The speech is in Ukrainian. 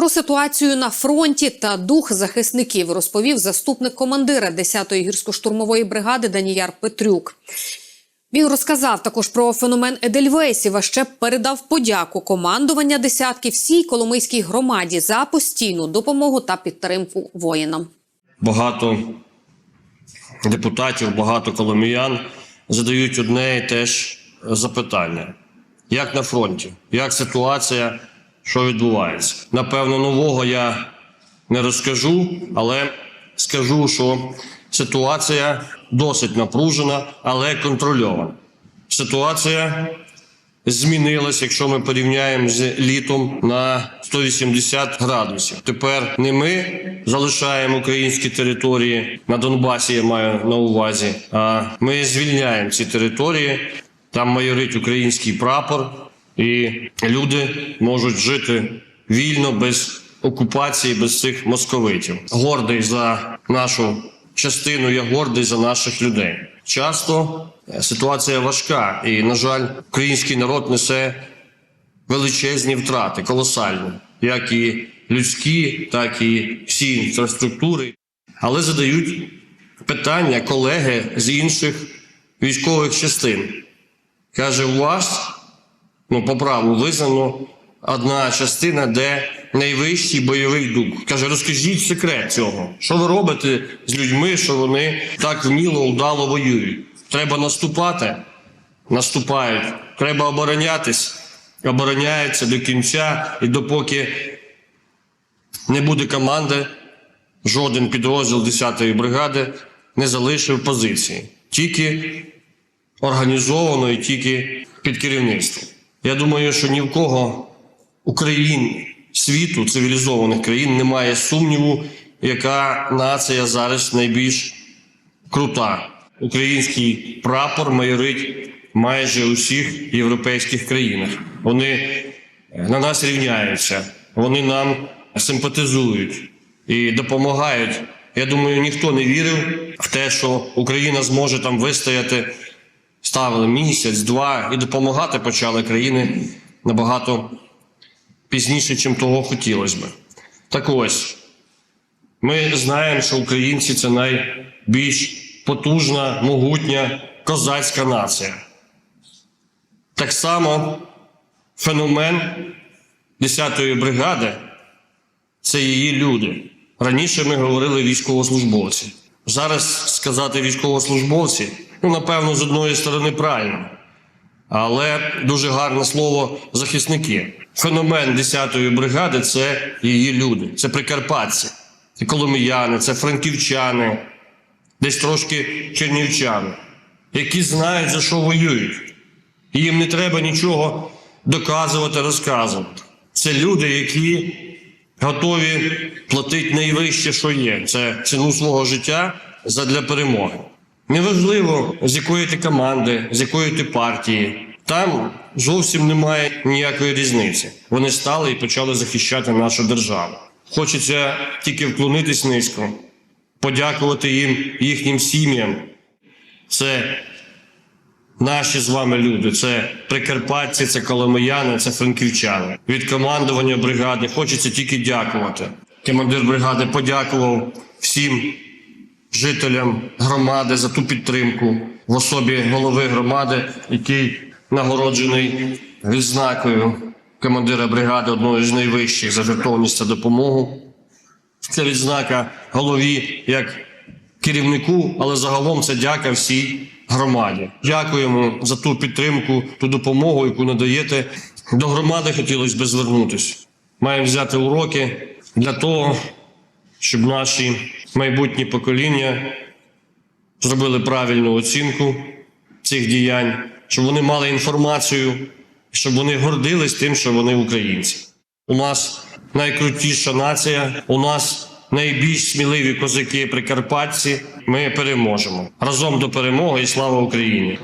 Про ситуацію на фронті та дух захисників розповів заступник командира 10-ї гірсько-штурмової бригади Даніяр Петрюк. Він розказав також про феномен Едельвейсів, а ще передав подяку командування десятки всій Коломийській громаді за постійну допомогу та підтримку воїнам. багато депутатів, багато коломіян задають одне і те ж запитання: як на фронті, як ситуація, що відбувається? Напевно, нового я не розкажу, але скажу, що ситуація досить напружена, але контрольована. Ситуація змінилась, якщо ми порівняємо з літом на 180 градусів. Тепер не ми залишаємо українські території на Донбасі, я маю на увазі, а ми звільняємо ці території. Там майорить український прапор, і люди можуть жити вільно без окупації, без цих московитів. Гордий за нашу частину, я гордий за наших людей. Часто е, ситуація важка, і, на жаль, український народ несе величезні втрати, колосальні, як і людські, так і всі інфраструктури. Але задають питання колеги з інших військових частин. Каже, у вас, ну, по праву визнано одна частина, де найвищий бойовий дух. Каже, розкажіть секрет цього. Що ви робите з людьми, що вони так вміло, удало воюють? Треба наступати? Наступають. Треба оборонятись, обороняються до кінця, і допоки не буде команди, жоден підрозділ 10-ї бригади не залишив позиції. Тільки організовано і тільки під керівництвом. Я думаю, що ні в кого Україн, світу, цивілізованих країн немає сумніву, яка нація зараз найбільш крута. Український прапор майорить майже у всіх європейських країнах. Вони на нас рівняються, вони нам симпатизують і допомагають. Я думаю, ніхто не вірив в те, що Україна зможе там вистояти. Ставили місяць, два і допомагати почали країни набагато пізніше, чим того хотілося би. Так ось, ми знаємо, що українці це найбільш потужна, могутня козацька нація. Так само феномен 10-ї бригади це її люди. Раніше ми говорили військовослужбовці. Зараз сказати військовослужбовці, ну, напевно, з одної сторони правильно. Але дуже гарне слово захисники. Феномен 10-ї бригади це її люди, це прикарпатці, це коломияни, це франківчани, десь трошки чернівчани, які знають, за що воюють. Їм не треба нічого доказувати, розказувати. Це люди, які готові платити найвище, що є. Це ціну свого життя задля перемоги. Неважливо, з якої ти команди, з якої ти партії. Там зовсім немає ніякої різниці. Вони стали і почали захищати нашу державу. Хочеться тільки вклонитись низько, подякувати їм, їхнім сім'ям. Це наші з вами люди, це прикарпатці, це коломияни, це франківчани. Від командування бригади хочеться тільки дякувати. Командир бригади подякував всім жителям громади за ту підтримку в особі голови громади, який нагороджений відзнакою командира бригади одної з найвищих за жертовність та допомогу. Це відзнака голові як керівнику, але загалом це дяка всій громаді. Дякуємо за ту підтримку, ту допомогу, яку надаєте. До громади хотілося б звернутися. Маємо взяти уроки для того, щоб наші майбутні покоління зробили правильну оцінку цих діянь, щоб вони мали інформацію, щоб вони гордились тим, що вони українці. У нас найкрутіша нація, у нас найбільш сміливі козаки прикарпатці. Ми переможемо разом до перемоги і слава Україні!